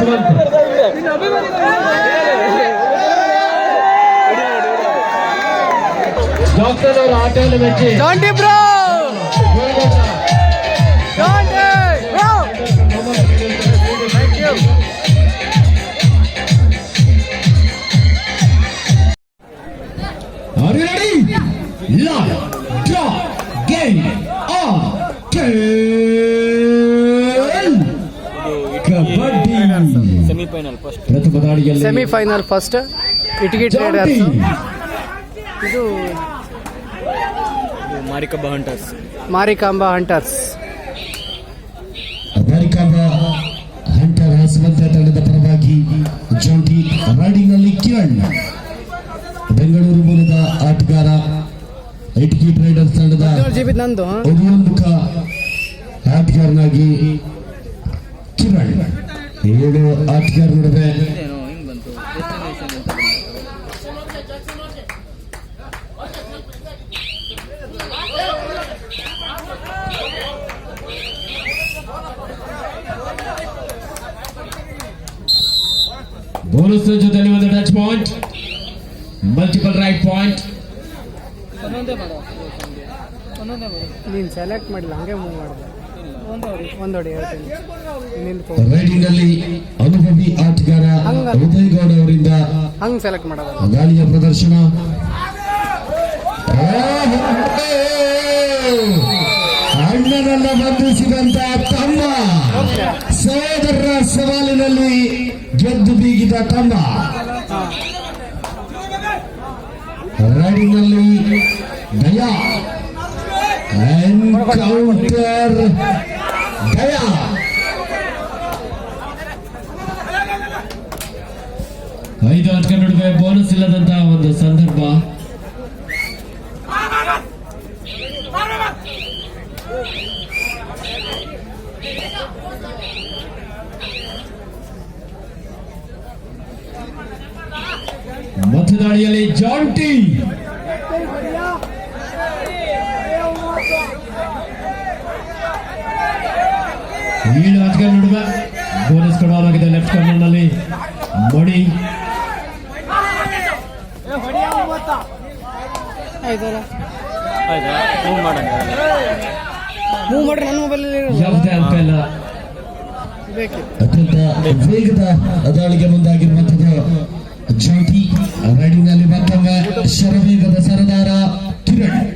ಹಸುವಂತ doctor ಅವರ ಆಟವನ್ನು ಮೆಚ್ಚಿ Jonty bro Jonty bro thank you Are you ready? Live, semifinal first Itgi traders ಇದು Marikamba hunters Marikamba hunters ಅಮೆರಿಕದ hunter ಹಸುವಂತ ತಂಡದ ಪರವಾಗಿ ಜೋಂಟಿ ರೈಡಿಂಗ್ನಲ್ಲಿ ಕಿರಣ್. ಬೆಂಗಳೂರು ಮೂಲದ ಆಟಗಾರ ಇಟ್ಕಿ ಟ್ರೇಡರ್ಸ್ ತಂಡದ ಜೀವಿತ ನಂದು. ಉದಯೋನ್ಮುಖ ಆಟಗಾರನಾಗಿ ಕಿರಣ್. ಏಳು ಆಟಗಾರ ನಡುವೆ ಬೋನಸ್ ಜೊತೆಲಿ ಒಂದು touch point multiple right point ನೀನು ಸೆಲೆಕ್ಟ್ ಮಾಡಿಲ್ಲ ಹಂಗೆ ಮೂವ್ ಮಾಡಿದೆ. ಒಂದೊಡಿ ಹೇಳ್ತೀನಿ ನಿಂದು ರೈಡಿಂಗ್ನಲ್ಲಿ ಅನುಭವಿ ಆಟಗಾರ ಉದಯ್ ಗೌಡ ಅವರಿಂದ ಹಂಗೆ ಸೆಲೆಕ್ಟ್ ಮಾಡೋದು. ಗಾಳಿಯ ಪ್ರದರ್ಶನ. ಅಣ್ಣನನ್ನ ಬಂಧಿಸಿದಂತ ತಮ್ಮ ಸೋದರರ ಸವಾಲಿನಲ್ಲಿ ಗೆದ್ದು ಬೀಗಿದ ತಮ್ಮ ರೈಡಿಂಗ್ನಲ್ಲಿ ದಯಾ. ಎನ್ಕೌಂಟರ್ ದಯಾ. ಐದು ಹತ್ತು ನಡುವೆ ಬೋನಸ್ ಇಲ್ಲದಂತಹ ಒಂದು ಸಂದರ್ಭ. ಜಾಂಟಿ ಏಳು ಆಟಗಳ ನಡುವೆ ಬೋನಸ್ ಕೊಡಲಾಗಿದೆ ಲೆಫ್ಟ್ ಕಾರ್ನರ್ನಲ್ಲಿ. ಮಣಿ. ಮೂವ್ ಮಾಡ್ರಿ ನನ್ನ ಮೊಬೈಲಲ್ಲಿ ಯಾವುದೇ ಇಲ್ಲ. ಬೇಕಿತ್ತು ಅತ್ಯಂತ ವೇಗದ ದಾಳಿಗೆ ಮುಂದಾಗಿರುವಂತದ್ದು ಜಾಂಟಿ ರೈಡಿಂಗ್ನಲ್ಲಿ ಮತ್ತೊಮ್ಮೆ ಶರವೇಗದ ಸರದಾರ ಕಿರಣ್.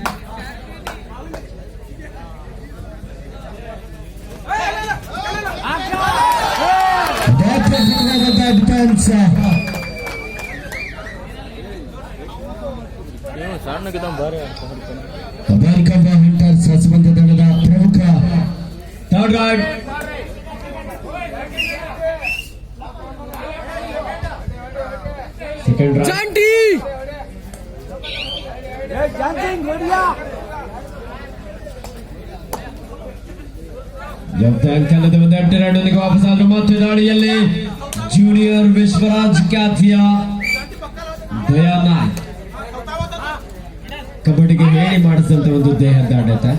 ಡಿಫೆನ್ಸ್ ಅಮೆರಿಕನ್ ಹಂಟರ್ಸ್ ಹಸುವಂತ ತಂಡದ ಪ್ರಮುಖ. Third Jonty! ಯಾವುದೇ ಅಂಕ ಇಲ್ಲದೆ ಒಂದು ಎಂಟು ರನ್ನೊಂದಿಗೆ ವಾಪಸ್ ಆದ್ರು ಮತ್ತೆ ದಾಳಿಯಲ್ಲಿ ಜೂನಿಯರ್ ವಿಶ್ವರಾಜ್ ಖ್ಯಾತಿಯ ದಯಾ ನಾಯ್ಕ್. ಕಬಡ್ಡಿಗೆ ಹೇಳಿ ಮಾಡಿಸಿದಂತ ಒಂದು ದೇಹದಾಢ್ಯತೆ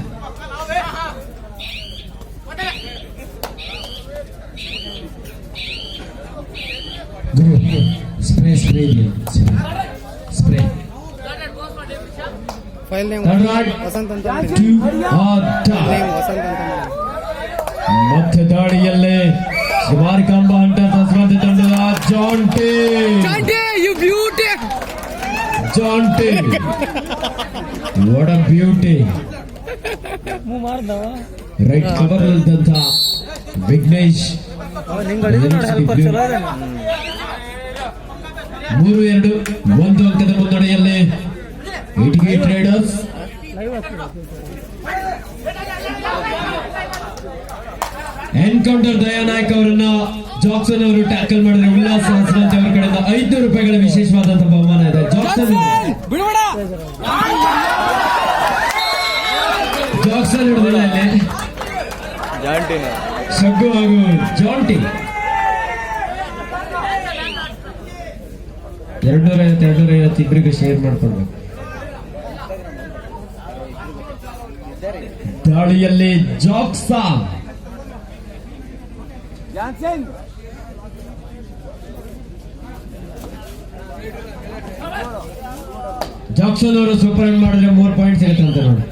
ಗುರು spray spray spray file name Third. Guard. Vasanth ಅಂತ ಟು ಆರ್ ನೇಮ್ ವಸಂತ್ ಅಂತ ಮಾಡಿ. ಮತ್ತೆ ದಾಳಿಯಲ್ಲೇ ಕುಮಾರಿಕಾಂಬ ಹಂಟರ್ ಹಸುವಂತ ತಂಡದ Jonty Jonty you beauty Jonty what a beauty move ಮಾಡ್ದವ right cover ಇಲ್ದಂತ ವಿಘ್ನೇಶ್ ಮೂರು ಎರಡು. ಒಂದು ಅಂಕದ ಮುನ್ನಡೆಯಲ್ಲಿ ಇಟ್ಗಿ ಟ್ರೇಡರ್ಸ್ ಎನ್ಕೌಂಟರ್ ದಯಾನಾಯಕ್ ಅವರನ್ನ ಜಾಕ್ಸನ್ ಅವರು ಟ್ಯಾಕಲ್ ಮಾಡಿದ್ರೆ. ಉಲ್ಲಾಸ ಹಾಸನಂತ ಅವರ ಕಡೆಯಿಂದ ಐದು ರೂಪಾಯಿಗಳ ವಿಶೇಷವಾದಂತಹ ಬಹುಮಾನ ಇದೆ. ಜಾಕ್ಸನ್. ಜಾಕ್ಸನ್ ಹಿಡಿದಿಲ್ಲ ಇಲ್ಲಿ. ಸಗ್ಗು ಹಾಗೂ ಜಾಂಟಿ. ಎರಡ್ನೂರ ಐವತ್ತು ಎರಡ್ನೂರ ಐವತ್ತು ಇಬ್ಬರಿಗೆ ಶೇರ್ ಮಾಡ್ಕೊಳ್ಬೇಕು ದಾಳಿಯಲ್ಲಿ ಜಾಕ್ಸಾ. ಜಾಕ್ಸನ್. ಅವರು ಸೂಪರ್ ರನ್ ಮಾಡಿದ್ರೆ ಮೂರು ಪಾಯಿಂಟ್ ಸಿಗುತ್ತಂತೆ ನೋಡಿ.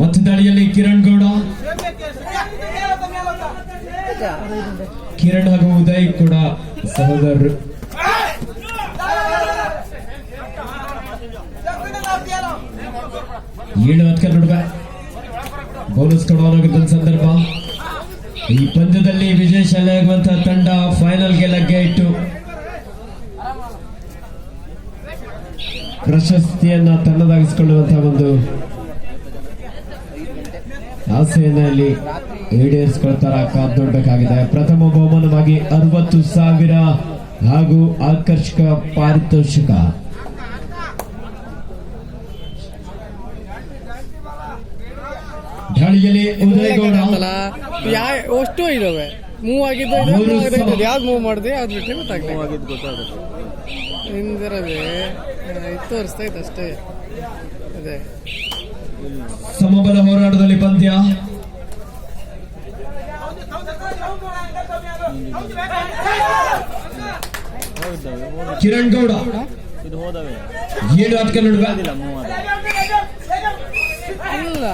ಮತ್ತೆ ದಾಳಿಯಲ್ಲಿ ಕಿರಣ್ ಗೌಡ. ಕಿರಣ್ ಹಾಗೂ ಉದಯ್ ಕೂಡ ಸಹೋದರರು ಏಳು ಹತ್ಕ ನಡುವೆ ಬೋನಸ್ ಕೊಡುವ ಸಂದರ್ಭ. ಈ ಪಂದ್ಯದಲ್ಲಿ ವಿಜಯಶಾಲಿಯಾಗುವಂತಹ ತಂಡ ಫೈನಲ್ಗೆ ಲಗ್ಗೆ ಇಟ್ಟು ಪ್ರಶಸ್ತಿಯನ್ನ ತನ್ನದಾಗಿಸಿಕೊಳ್ಳುವಂತಹ ಒಂದು ಆಸೆಯನ್ನ ಇಲ್ಲಿ ಈಡೇರಿಸಿಕೊಳ್ತಾರ ಕಾದ್ ನೋಡ್ಬೇಕಾಗಿದೆ. ಪ್ರಥಮ ಬಹುಮಾನವಾಗಿ ಅರವತ್ತು ಸಾವಿರ ಹಾಗೂ ಆಕರ್ಷಕ ಪಾರಿತೋಷಿಕ. ದಾಳಿಯಲ್ಲಿ ಉದಯಗೌಡ. ಅಷ್ಟು ಇದಾವೆ. ಮೂವ್ ಆಗಿದ್ದು ಯಾವ್ದು ಮೂವ್ ಮಾಡಿದೆ ಬಿಟ್ಟರೆ ಆಗಿದ್ದು ಗೊತ್ತಾಗುತ್ತೆ. ಹಿಂದಿರದೆ ಇತ್ತು ಅಷ್ಟೇ. ಅದೇ. ಸಮಬಲ ಹೋರಾಟದಲ್ಲಿ ಪಂದ್ಯ. ಕಿರಣ್ ಗೌಡ ಇದು ಹೋದವೆ ಏಳು ನಡುವೆ? ಇಲ್ಲ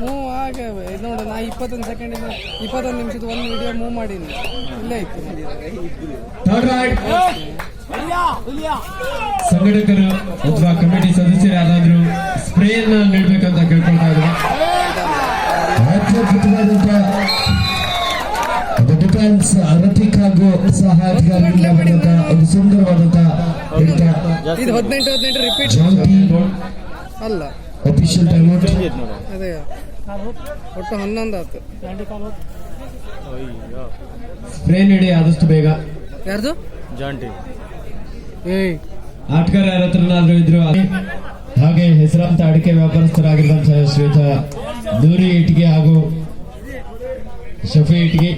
ಮೂವ್ ಆಗವೆ ಇದು ನೋಡು ನಾ ಇಪ್ಪತ್ತೊಂದು ಸೆಕೆಂಡಿಂದ ಇಪ್ಪತ್ತೊಂದು ನಿಮಿಷದ ಒಂದು ವಿಡಿಯೋ ಮೂವ್ ಮಾಡೀನಿ. ಇಲ್ಲೇ ಇತ್ತು. ಸಂಘಟಕರು ಅಥವಾ ಕಮಿಟಿ ಸದಸ್ಯರು ಯಾರಾದ್ರೂ ಸ್ಪ್ರೇಯನ್ನ ನೀಡಬೇಕಂತ ಕೇಳ್ಕೊಳ್ತಾ ಇದ್ದಾರೆ. ಅತ್ಯದ್ಭುತವಾದಂತಹ ಡಿಫೆನ್ಸ್ ರಫೀಕ್ ಹಾಗೂ ಬಂದಂತಹ ಒಂದು ಸುಂದರವಾದಂತಹ ಅಲ್ಲ. ಅಫಿಷಿಯಲ್ ನೋಡು ಅದೇ. ಒಟ್ಟು ಹನ್ನೊಂದು ಆಯ್ತು ಅಯ್ಯೋ ಸ್ಪ್ರೇ ನೀಡಿ ಆದಷ್ಟು ಬೇಗ. ಯಾರ್ದು? ಜಾಂಟಿ. ಏಯ್. ಆಟಗಾರ ಯಾರ ಹತ್ರನಾದ್ರೂ ಇದ್ರು ಹಾಗೆ. ಹೆಸರಾಂತ ಅಡಿಕೆ ವ್ಯಾಪಾರಸ್ಥರಾಗಿರುವಂತಹ ಶ್ವೇತ ದೂರಿ ಇಟ್ಗೆ ಹಾಗೂ ಶಫಿ ಇಟ್ಗೆ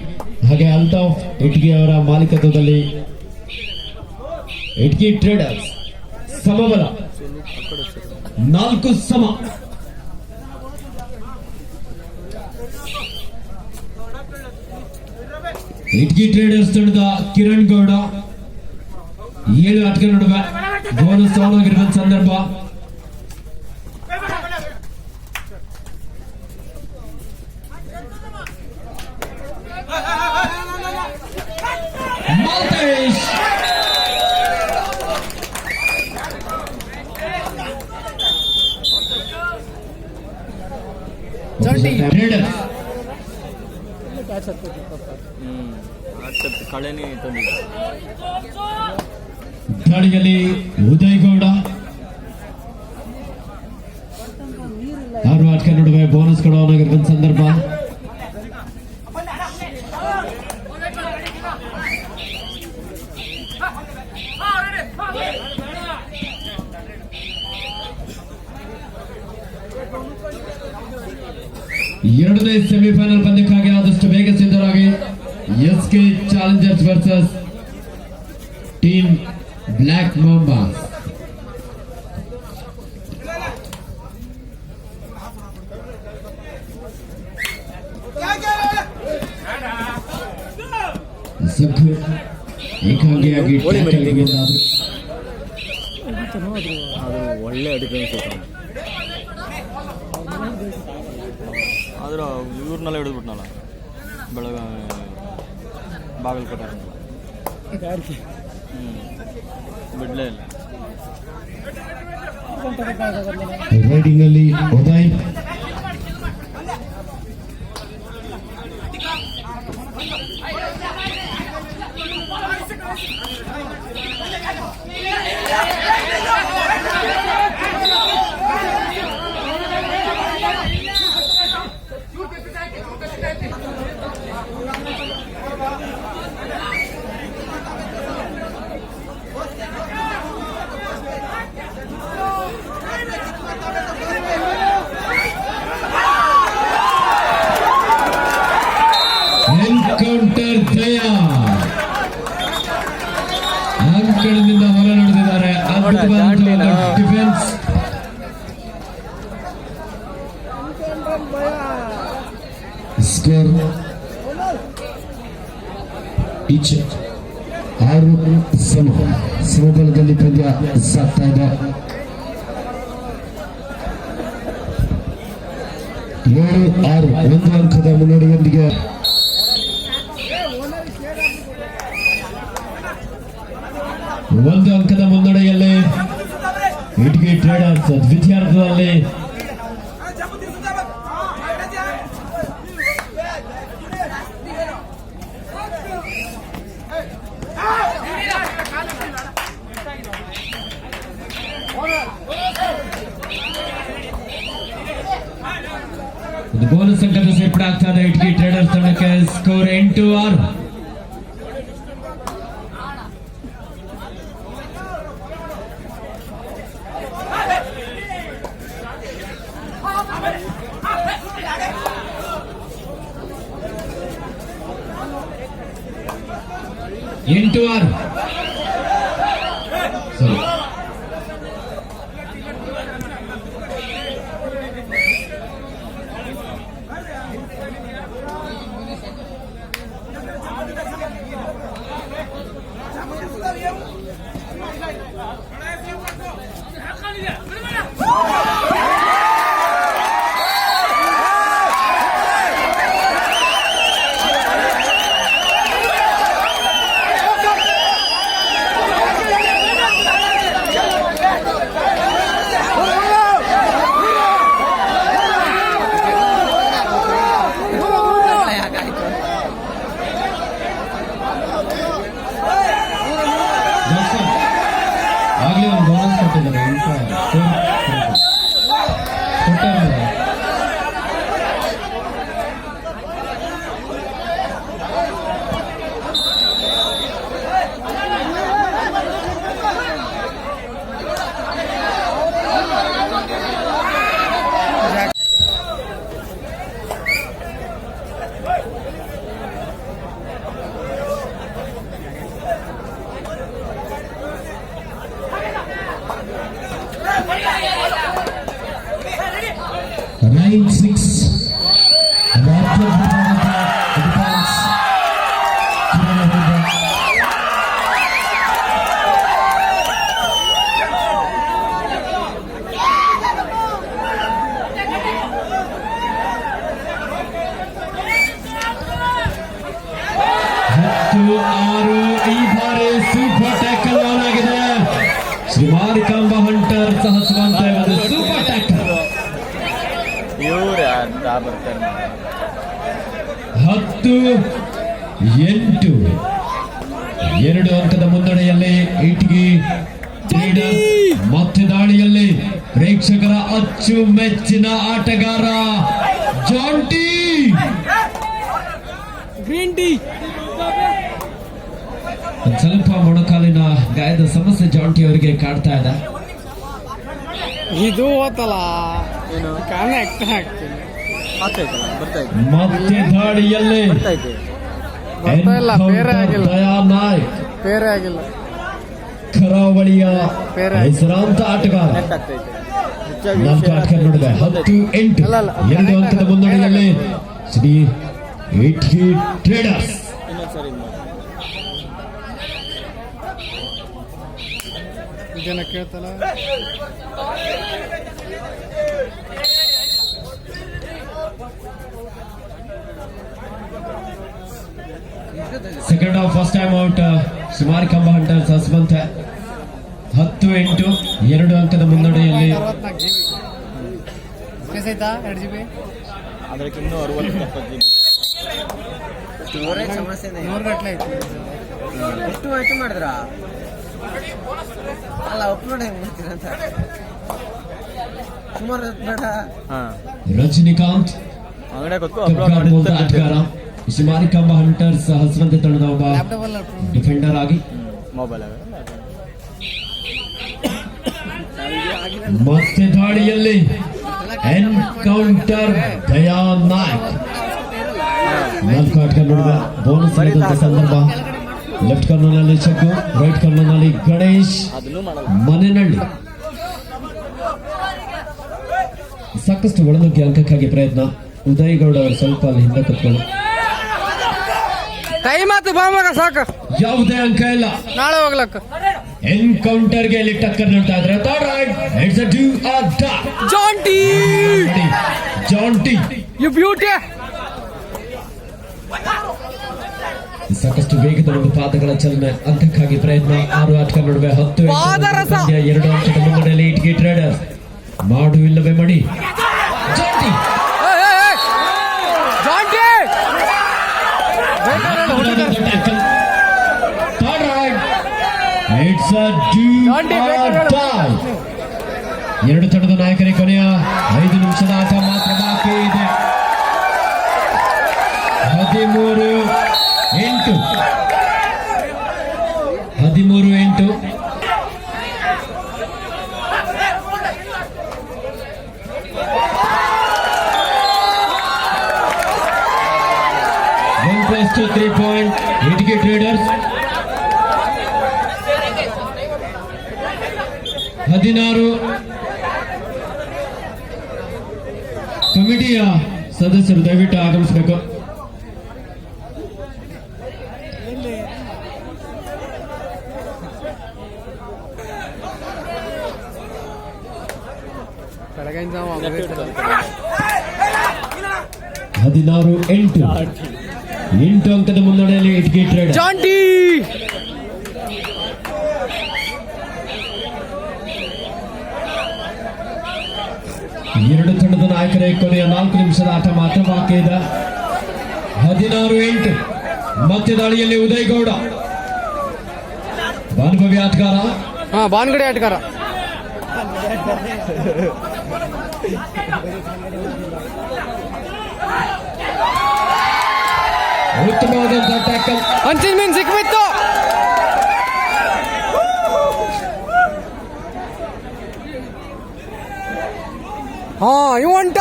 ಹಾಗೆ ಅಲ್ತಾಫ್ ಇಟ್ಗಿ ಅವರ ಮಾಲೀಕತ್ವದಲ್ಲಿ ಇಟ್ಗಿ ಟ್ರೇಡರ್ಸ್ ಸಮಬಲ. ನಾಲ್ಕು ಸಮ. ಇಟ್ಗಿ ಟ್ರೇಡರ್ಸ್ ತಂಡದ ಕಿರಣ್ ಗೌಡ. ಏಳು ಆಟಗಳ ನಡುವೆ ಬೋನಸ್ ತಗೊಂಡೋಗಿರುವ ಸಂದರ್ಭ. ದಾಳಿಯಲ್ಲಿ ಉದಯ್ ಗೌಡ ಆರು ಆಟಕ್ಕೆ ನಡುವೆ ಬೋನಸ್ ಕೊಡುವ ಸಂದರ್ಭ. ಎರಡನೇ ಸೆಮಿಫೈನಲ್ ಪಂದ್ಯಕ್ಕಾಗಿ ಆದಷ್ಟು ಬೇಗ ಸಿದ್ಧರಾಗಿ S K challengers versus team black mambas Sakhu ಏಕಾಂಗಿಯಾಗಿ ಓಡಿ ಮೇಲೆ tackle ಗೆ ಮುಂದಾದ್ರು. ಅದು ಒಳ್ಳೆ ಡಿಫೆನ್ಸ್ ಇತ್ತು ಇವ್ರನ್ನೆಲ್ಲ ಹಿಡಿದ್ಬಿಟ್ನಲ್ಲ ಬೆಳಗಾವಿ ಬಾಗಲಕೋಟೆ ಹ್ಞೂ ಬಿಡ್ಲೇ ಇಲ್ಲ ರೈಡಿಂಗ್ ಅಲ್ಲಿ ಉದಯ್ ಸ್ಕೋರ್ ಈಚೆ ಆರು ಸಮ ಸಮಬಲದಲ್ಲಿ ಪಂದ್ಯ ಸಾಗ್ತಾ ಇದೆ ಏಳು, ಆರು, ಒಂದು ಅಂಕದ ಮುನ್ನಡೆಯೊಂದಿಗೆ. ಒಂದು ಅಂಕದ ಮುನ್ನಡೆಯಲ್ಲಿ Itagi traders The goal is center to Sipra Akhtar, the 8 key traders, and the score 8 to 1. ಆರು ಈ ಬಾರಿ ಸೂಪರ್ ಟ್ಯಾಕಲ್ ಆನ್ ಆಗಿದೆ ಶ್ರೀ ಮಾರಿಕಾಂಬ ಹಂಟರ್ ಸಹಸುವಂತ ಒಂದು ಸೂಪರ್ ಟ್ಯಾಕಲ್ ಹತ್ತು ಎಂಟು. ಎರಡು ಅಂಕದ ಮುನ್ನಡೆಯಲ್ಲಿ ಇಟ್ಗಿ ಮತ್ತೆ ದಾಳಿಯಲ್ಲಿ ಪ್ರೇಕ್ಷಕರ ಅಚ್ಚುಮೆಚ್ಚಿನ ಆಟಗಾರ ಜಾಂಟಿ. ಗ್ರೀನ್ ಟೀ ಸ್ವಲ್ಪ ಮೊಣಕಾಲಿನ ಗಾಯದ ಸಮಸ್ಯೆ ಜಾಂಟಿ ಅವರಿಗೆ ಕಾಡ್ತಾ ಇದೆ. ಇದು ಆಗ್ತೈತಲ್ಲ ಮತ್ತೆ ದಾಳಿಯಲ್ಲಿ ಬರ್ತಾಯ್ತು ಇಲ್ಲ ಬೇರೆ ಆಗಿಲ್ಲ. ಕರಾವಳಿಯ. ಹೆಸರಾಂತ ಆಟಗಾರ. ನಾಲ್ಕು ನಡುವೆ ಹತ್ತು ಎಂಟು. ಎರಡು ಅಂಕದ ಮುನ್ನಡೆಯಲ್ಲಿ ಶ್ರೀ ಟ್ರೇಡರ್ಸ್ ಇನ್ನೊಂದು ಸರಿ ಇದ್ ಮಾಡಿ. ಜನ ಕೇಳ್ತಲ್ಲ? Second half first time out ಸುಮಾರು ಕಂಬ ಹಂಟರ್ಸ್ ಹಸ್ಬಂತ ಹತ್ತು ಎಂಟು ಎರಡು ಅಂಕದ ಮುನ್ನಡೆಯಲ್ಲಿ ಸಮಸ್ಯೆ ಅರವತ್ತು ಎಪ್ಪತ್ತು ಜಿ ಸಮಸ್ಯೆನೇ ನೂರು ಗಟ್ಟಲೆ ಐತಿ ಎಷ್ಟು ಎಷ್ಟು ಮಾಡಿದ್ರ? ಅಲ್ಲ ಅಪ್ಲೋಡ್ ಹೆಂಗ್ ಮಾಡ್ತೀರಂತ ಸುಮಾರು ಬೇಡ. ರಜನಿಕಾಂತ್ ಅಂಗಡಿ ಕೊಟ್ಟು ಅಪ್ಲೋಡ್ ಸುಮಾರು ಕಂಬ ಹಂಟರ್ ಹಸ್ಬಂತ ತಂಡದ ಒಬ್ಬ ಡಿಫೆಂಡರ್ ಆಗಿ. ಮೊಬೈಲ್ ಮತ್ತೆ ದಾಳಿಯಲ್ಲಿ ಎನ್ಕೌಂಟರ್ ದಯಾ ನಾಯ್ಕ್ ನಾಲ್ಕು ನೋಡಿದ ಬೋನಸ್ ಸಂದರ್ಭ. ಲೆಫ್ಟ್ ಕಾರ್ನರ್ನಲ್ಲಿ ಚಕ್ಕು ರೈಟ್ ಕಾರ್ನರ್ನಲ್ಲಿ ಗಣೇಶ್ ಮನೆನಳ್ಳಿ. ಸಾಕಷ್ಟು ಒಳನುಗ್ಗಿ ಅಂಕಕ್ಕಾಗಿ ಪ್ರಯತ್ನ. ಉದಯ್ ಗೌಡ ಅವರು ಸ್ವಲ್ಪ ಅಲ್ಲಿ ಹಿಂದೆ ಮಗ ಸಾಕು. ಯಾವುದೇ ಅಂಕ ಇಲ್ಲ. ನಾಳೆ ಹೋಗ್ಲಕ್ಕ. ಎನ್ಕೌಂಟರ್ಗೆ ಇಲ್ಲಿ ಟಕ್ಕರ್ ನೋಡ್ತಾ ಇದ್ರೆ ಜಾಂಟಿ ಜಾನ್ ಯು ಬ್ಯೂಟಿ ಸಾಕಷ್ಟು ವೇಗದ ಒಂದು ಪಾದಗಳ ಚಲನೆ. ಅಂತಕ್ಕಾಗಿ ಪ್ರಯತ್ನ. ಆರು ಆಟಗಳ ನಡುವೆ ಹತ್ತು ಎರಡು ಅಂಕದ ಮುನ್ನಡೆಯಲ್ಲಿ ಇಟ್ಕಿ ಟ್ರೇಡರ್ಸ್ ಮಾಡು ಇಲ್ಲವೇ ಮಡಿ. ಎರಡು ತಂಡದ ನಾಯಕರೇ ಕೊನೆಯ ಐದು ನಿಮಿಷದ ಆಟ ಮಾತ್ರ ಬಾಕಿ ಇದೆ. ಹದಿಮೂರು ಎಂಟು ಹದಿಮೂರು ಎಂಟು one plus two three point ಇಟಿಕೆ traders ಹದಿನಾರು ಕಮಿಟಿಯ ಸದಸ್ಯರು ದಯವಿಟ್ಟು ಆಗಮಿಸಬೇಕು ಬೆಳಗಿನ ಜಾವ ಹದಿನಾರು ಎಂಟು ಎಂಟು ಅಂಕದ ಮುನ್ನಡೆಯಲ್ಲಿ ಇಟಿಕೆ ಟ್ರೇಡರ್ ಜಾಂಟಿ ಎರಡು ತಂಡದ ನಾಯಕರೇ ಕೊನೆಯ ನಾಲ್ಕು ನಿಮಿಷದ ಆಟ ಮಾತ್ರ ಬಾಕಿ ಇದೆ. ಹದಿನಾರು ಎಂಟು. ಮತ್ತೆ ದಾಳಿಯಲ್ಲಿ ಉದಯ್ ಗೌಡ ಅನುಭವಿ ಆಟಗಾರ ಬಾನ್ಗಡೆ ಆಟಗಾರ. ಉತ್ತಮವಾದಂತಹ ಟ್ಯಾಕಲ್ ಅಂಚಿನ ಮೀನ್ ಸಿಕ್ಬಿತ್ತು ಹಾ ಇವ್ ಹೊಂಟ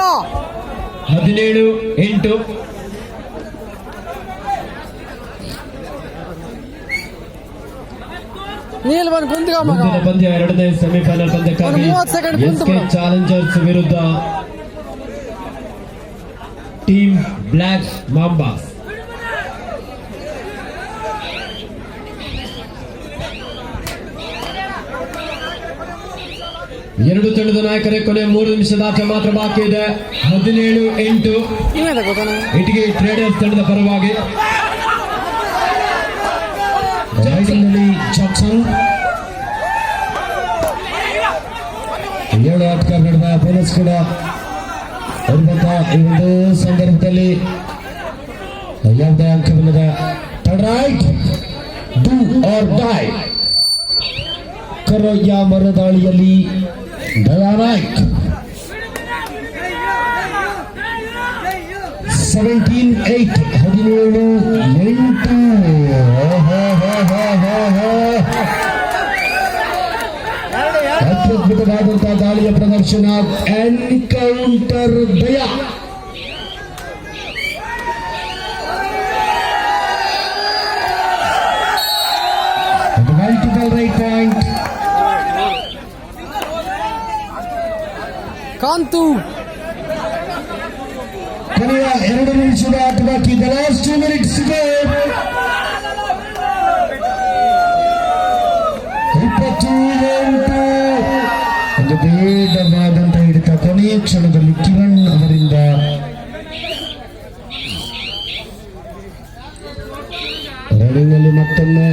ಹದಿನೇಳು ಎಂಟು ನೀಲ್ ಬಂದು ಕುಂತ್ಕ ಮಗ ಮುಂದಿನ ಪಂದ್ಯ ಎರಡನೇ ಸೆಮಿಫೈನಲ್ ಪಂದ್ಯಕ್ಕಾಗಿ ಒಂದು ಮೂವತ್ತು ಸೆಕೆಂಡ್ ಎಸ್ ಕುಂತು ಕೆ ಬಿಡು. ಚಾಲೆಂಜರ್ಸ್ ವಿರುದ್ಧ ಟೀಮ್ ಬ್ಲಾಕ್ ಮಾಂಬಾಸ್ ಎರಡು ತಂಡದ ನಾಯಕರೇ, ಕೊನೆ ಮೂರು ನಿಮಿಷದ ಆಟ ಮಾತ್ರ ಬಾಕಿ ಇದೆ. ಹದಿನೇಳು, ಎಂಟು. ಇಟಿಗೆ ಟ್ರೇಡರ್ಸ್ ತಂಡದ ಪರವಾಗಿ. ಜಾಕ್ಸನ್. ಏಳು ಆಟಗಾರ ನಡೆದ ಬೋನಸ್ ಕೂಡ ಇರುವಂತಹ ಈ ಒಂದು ಸಂದರ್ಭದಲ್ಲಿ ಯಾವುದೇ ಅಂಕವಿಲ್ಲದ ರೈಟ್ ಡೂ ಆರ್ ಡೈ ಕರೋಯ್ಯ ಮರದಾಳಿಯಲ್ಲಿ ದಯಾನಾಯ್ಕ್ ಸೆವೆಂಟೀನ್ ಏಟ್ ಹದಿನೇಳು ಎಂಟು ಅತ್ಯದ್ಭುತವಾದಂತಹ ದಾಳಿಯ ಪ್ರದರ್ಶನ ಎನ್ಕೌಂಟರ್ ದಯ ಕಾಂತು. ಕೊನೆಯ ಎರಡು ನಿಮಿಷದ ಆಟ ಬಾಕಿ. ದ ಲಾಸ್ಟ್ ಟೂ ಮಿನಿಟ್ಸ್ ಇಪ್ಪತ್ತು ಒಂದು ಬೇಡವಾದಂತ ಹಿಡಿತ. ಕೊನೆಯ ಕ್ಷಣದಲ್ಲಿ ಕಿರಣ್ ಅವರಿಂದ. ರನ್ನಿಂಗ್ನಲ್ಲಿ ಮತ್ತೊಮ್ಮೆ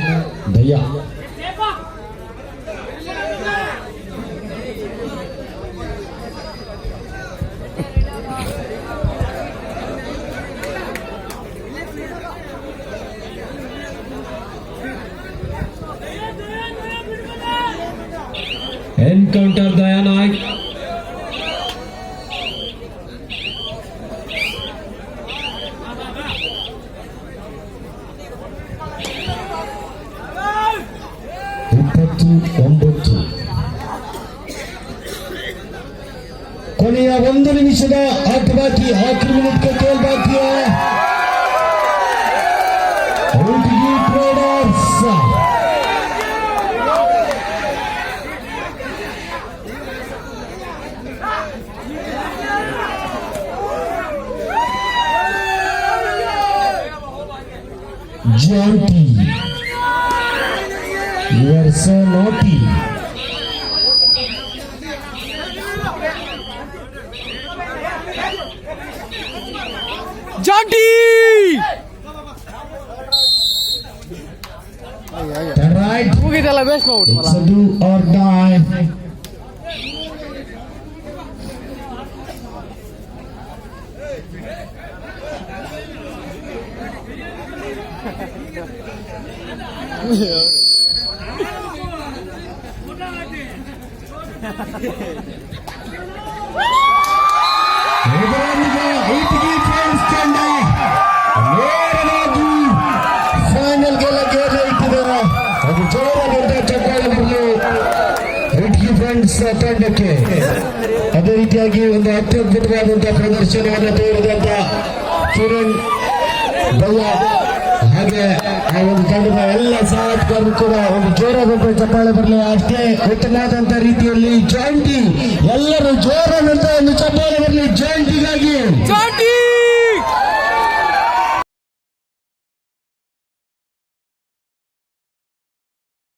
ದಯಾ. ಎನ್ಕೌಂಟರ್ ದಯಾನಾಯ್ಕ್ ಇಪ್ಪತ್ತು ಒಂಬತ್ತು ಕೊನೆಯ ಒಂದು ನಿಮಿಷದ ಆಟ ಬಾಕಿ ಆಖರಿ ಮಿನಿಟ್ಗೆ ಕೇಲ್ जयंती वर्षनौती जाटी The right. It's a do or die. ಇದರೊಂದಿಗೆ ಇಟ್ಗಿ ಫ್ರೆಂಡ್ಸ್ ತಂಡ ನೇರವಾಗಿ ಫೈನಲ್ ಗೆಲ್ಲ ಗೆರೆ ಇಟ್ಟಿದ್ದಾರೆ ಅದು ಜೋರಾದಂತ ಚಪ್ಪಾಳೆ ಬರಲಿ ಇಟ್ಗಿ ಫ್ರೆಂಡ್ಸ್ ತಂಡಕ್ಕೆ ಅದೇ ರೀತಿಯಾಗಿ ಒಂದು ಅತ್ಯದ್ಭುತವಾದಂತಹ ಪ್ರದರ್ಶನವನ್ನು ತೋರಿದಂತ ಕಿರಣ್ ಬಲ್ಲ ಆ ಒಂದು ಎಲ್ಲ ಸಹಾಯಕರು ಕೂಡ. ಒಂದು ಜೋರಾಗಿ ಚಪ್ಪಾಳೆ ಬರಲಿ. ಅಷ್ಟೇ ಉತ್ತಮವಾದಂತ ರೀತಿಯಲ್ಲಿ ಜಾಯಿಂಟಿ ಎಲ್ಲರೂ ಜೋರಾದಂತ ಒಂದು ಚಪ್ಪಾಳೆ ಬರಲಿ ಜಾಯಿಂಟಿಗಾಗಿ ಜಾಂಟಿ!